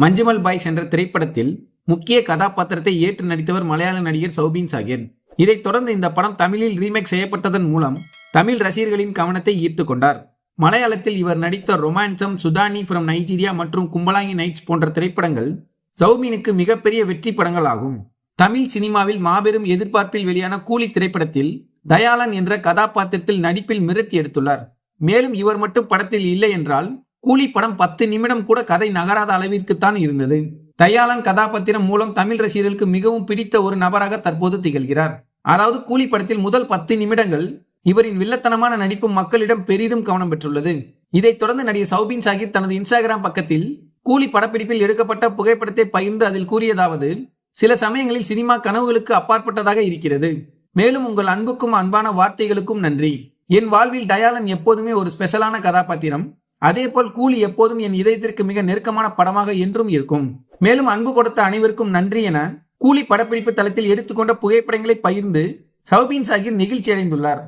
Manjummel boys என்ற திரைப்படத்தில் முக்கிய கதாபாத்திரத்தை ஏற்று நடித்தவர் மலையாள நடிகர் சௌபின் சாகிர் இதைத் தொடர்ந்து இந்த படம் தமிழில் ரீமேக் செய்யப்பட்டதன் மூலம் தமிழ் ரசிகர்களின் கவனத்தை ஈர்த்து கொண்டார். மலையாளத்தில் இவர் நடித்த ரொமான்சம் சுடானி ஃப்ரம் நைஜீரியா மற்றும் கும்பலாங்கி நைட்ஸ் போன்ற திரைப்படங்கள் சௌமீனுக்கு மிகப்பெரிய வெற்றி படங்கள் ஆகும் தமிழ் சினிமாவில் மாபெரும் எதிர்பார்ப்பில் வெளியான கூலி திரைப்படத்தில் தயாளன் என்ற கதாபாத்திரத்தில் நடிப்பில் மிரட்டி எடுத்துள்ளார். மேலும் இவர் மட்டும் படத்தில் இல்லை என்றால் கூலி படம் பத்து நிமிடம் கூட கதை நகராத அளவிற்குத்தான் இருந்தது. தயாளன் கதாபாத்திரம் மூலம் தமிழ் ரசிகர்களுக்கு மிகவும் பிடித்த ஒரு நபராக தற்போது திகழ்கிறார். அதாவது கூலி படத்தில் முதல் பத்து நிமிடங்கள் இவரின் வில்லத்தனமான நடிப்பு மக்களிடம் பெரிதும் கவனம் பெற்றுள்ளது. இதைத் தொடர்ந்து நடிகர் சௌபின் சாகிர் தனது இன்ஸ்டாகிராம் பக்கத்தில் கூலி படப்பிடிப்பில் எடுக்கப்பட்ட புகைப்படத்தை பகிர்ந்து அதில் கூறியதாவது சில சமயங்களில் சினிமா கனவுகளுக்கு அப்பாற்பட்டதாக இருக்கிறது. மேலும் உங்கள் அன்புக்கும் அன்பான வார்த்தைகளுக்கும் நன்றி. என் வாழ்வில் தயாளன் எப்போதுமே ஒரு ஸ்பெஷலான கதாபாத்திரம். அதேபோல் கூலி எப்போதும் என் இதயத்திற்கு மிக நெருக்கமான படமாக என்றும் இருக்கும். மேலும் அன்பு கொடுத்த அனைவருக்கும் நன்றி என கூலி படப்பிடிப்பு தளத்தில் எடுத்துக்கொண்ட புகைப்படங்களை பகிர்ந்து சௌபின் சாகிர் நெகிழ்ச்சி அடைந்துள்ளார்